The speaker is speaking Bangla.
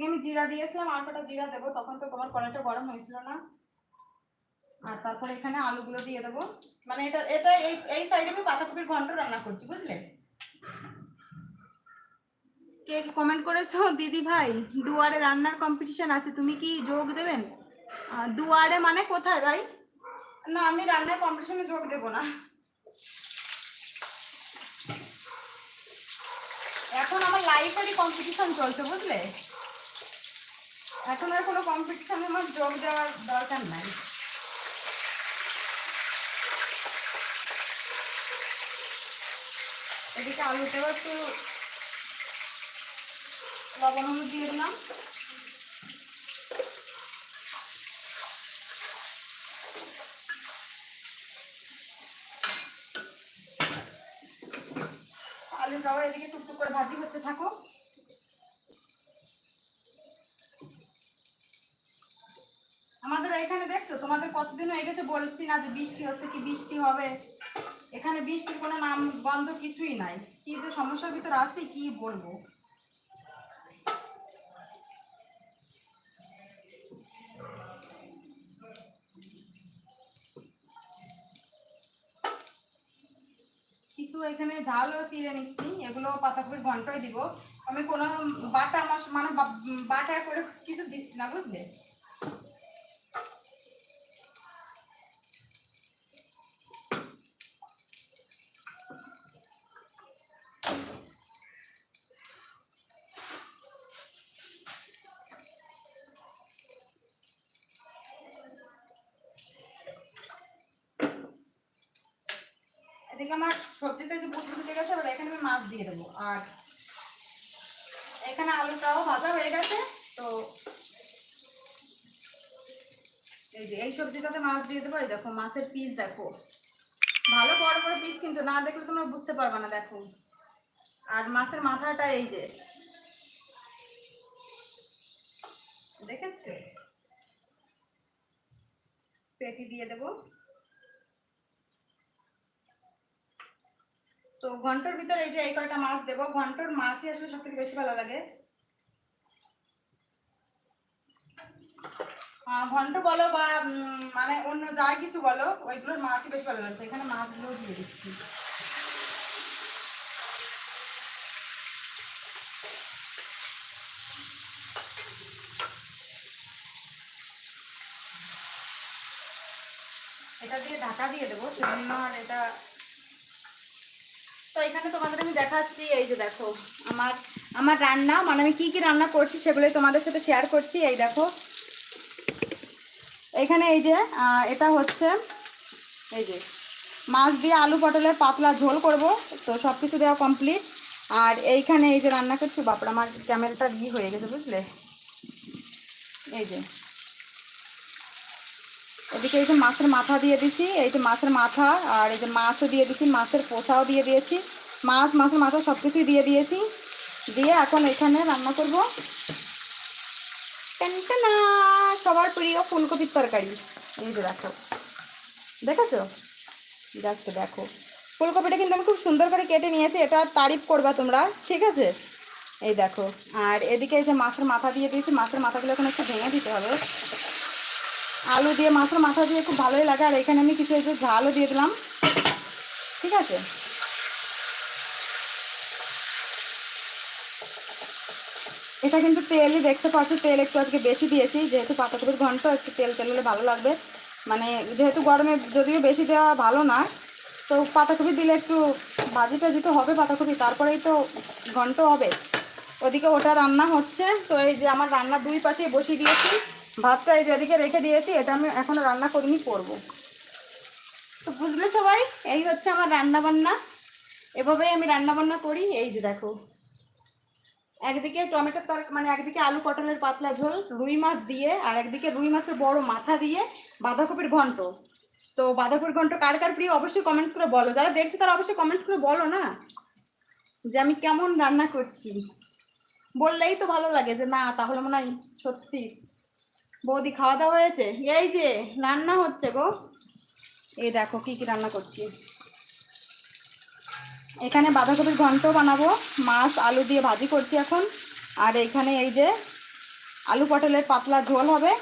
এদিকে আমি জিরা দিয়েছিলাম আর কটা জিরা দেবো তখন তো তোমার কড়াইটা গরম হয়েছিল না। আর তারপর এখানে আলুগুলো দিয়ে দেবো। মানে এটা এটা এই এই সাইডে আমি পাতাকপির ঘন্ট রান্না করছি বুঝলে? কে কমেন্ট করেছ? দিদি ভাই দুয়ারে রান্নার কম্পিটিশন আছে তুমি কি যোগ দেবেন? দুয়ারে মানে কোথায় ভাই? না আমি রান্নার কম্পিটিশনে যোগ দেবো না। এখন আমার লাইফেরই কম্পিটিশন চলছে বুঝলে? এখন আর কোনো কম্পিটিশনে আমার যোগ দেওয়ার দরকার নাই। এদিকে আলুতেও একটু লবণ হলুদ দিয়ে দিলাম। আলুটাও এদিকে টুকটুক করে ভাজি করতে থাকো আমাদের এখানে দেখছ, তোমাদের কতদিন হয়ে গেছে বলছি না যে বৃষ্টি হচ্ছে কি বৃষ্টি হবে? এখানে বৃষ্টির কোনো নাম গন্ধ কিছুই নাই। কি যে সমস্যার ভিতর আছে, কি বলব? কিছু এখানে ঝালও চিড়ে নিচ্ছি এগুলো পাতাকপির ঘন্টায় দিব। আমি কোনো বাটা মানে বাটা করে কিছু দিচ্ছি না, বুঝলে? এদিকে আমার সবজিতে যে বুট ফুটে গেছে, এবার এখানে আমি মাছ দিয়ে দেবো। আর এখানে আলুটাও ভাজা হয়ে গেছে, তো এই যে এই সবজিটাতে মাছ দিয়ে দেবো। দেখো, মাছের পিস দেখো। ভালো বড় বড় পিস কিন্তু না দেখলে তোমরা বুঝতে পারবে না, দেখো। আর মাছের মাথাটা এই যে। দেখেছ? পেটি দিয়ে দেবো। তো ঘণ্টার ভিতরে এই যে এই কয়টা মাছ দেবো, ঘণ্টার মাছই আসলে সব থেকে বেশি ভালো লাগে। ঘন্ট বলো বা মানে অন্য যা কিছু বলো, ওইগুলোর মাছই বেশি ভালো লাগছে। এখানে মাছগুলো দিয়ে দিচ্ছি। এটা দিয়ে ঢাকা দিয়ে দেবো, সেজন্য আর এটা তো এখানে তোমাদের আমি দেখাচ্ছি, এই যে দেখো, আমার আমার রান্না মানে আমি কি কি রান্না করছি সেগুলোই তোমাদের সাথে শেয়ার করছি, এই দেখো। এখানে এই যে এটা হচ্ছে, এই যে, মাছ দিয়ে আলু পটলের পাতলা ঝোল করব, তো সব কিছু দেওয়া কমপ্লিট আর এইখানে এই যে রান্না করছি, বাপরা, আমার ক্যামেরাটা ই হয়ে গেছে, বুঝলে? এই যে এদিকে এই যে মাছের মাথা দিয়ে দিছি এই যে মাছের মাথা আর এই যে মাছও দিয়ে দিছি মাছের পোষাও দিয়ে দিয়েছি। মাছ মাছের মাথা সব কিছুই দিয়ে দিয়েছি। দিয়ে এখন এখানে রান্না করব। টেনটেনা, সবার প্রিয় ফুলকপির তরকারি। এই যে দেখো। দেখেছ? জাস্ট দেখো। ফুলকপিটা কিন্তু আমি খুব সুন্দর করে কেটে নিয়েছি এটা তারিফ করবা তোমরা ঠিক আছে? এই দেখো। আর এদিকে এই যে মাছের মাথা দিয়ে দিয়েছি মাছের মাথাগুলো এখন একটু ভেঙে দিতে হবে। আলু দিয়ে মাছের মাথা দিয়ে খুব ভালোই লাগে। আর এখানে আমি কিছু একটু ঝালও দিয়ে দিলাম। ঠিক আছে? এটা কিন্তু তেলই দেখতে পাচ্ছি, তেল একটু আজকে বেশি দিয়েছি। যেহেতু পাতাকপির ঘন্ট, একটু তেল তেল হলে ভালো লাগবে। মানে যেহেতু গরমে যদিও বেশি দেওয়া ভালো না, তো পাতাকপি দিলে একটু ভাজি টাজি তো হবে পাতাকপি তারপরেই তো ঘন্ট হবে। ওদিকে ওটা রান্না হচ্ছে, তো এই যে আমার রান্না দুই পাশেই বসিয়ে দিয়েছি। ভাতটা এই যে এদিকে রেখে দিয়েছি, এটা আমি এখনও রান্না করিনি, করব। তো বুঝলে সবাই? এই হচ্ছে আমার রান্না বান্না এভাবেই আমি রান্না বান্না করি, এই যে দেখো। একদিকে টমেটোর তর মানে একদিকে আলু পটলের পাতলা ঝোল, রুই মাছ দিয়ে, আর একদিকে রুই মাছের বড় মাথা দিয়ে বাঁধাকপির ঘন্ট। তো বাঁধাকপির ঘন্ট কার কার প্রিয় অবশ্যই কমেন্টস করে বলো। যারা দেখছ তারা অবশ্যই কমেন্টস করে বলো না, যে আমি কেমন রান্না করছি। বললেই তো ভালো লাগে যে না, তাহলে মনে হয় সত্যি বৌদি খাওয়া দাওয়া হয়েছে? এই যে, রান্না হচ্ছে গো। এই দেখো কি কি রান্না করছি। এখানে বাঁধাকপির ঘন্ট বানাবো, মাছ, আলু দিয়ে ভাজি করছি এখন। আর এইখানে এই যে আলু পটলের পাতলা ঝোল হবে।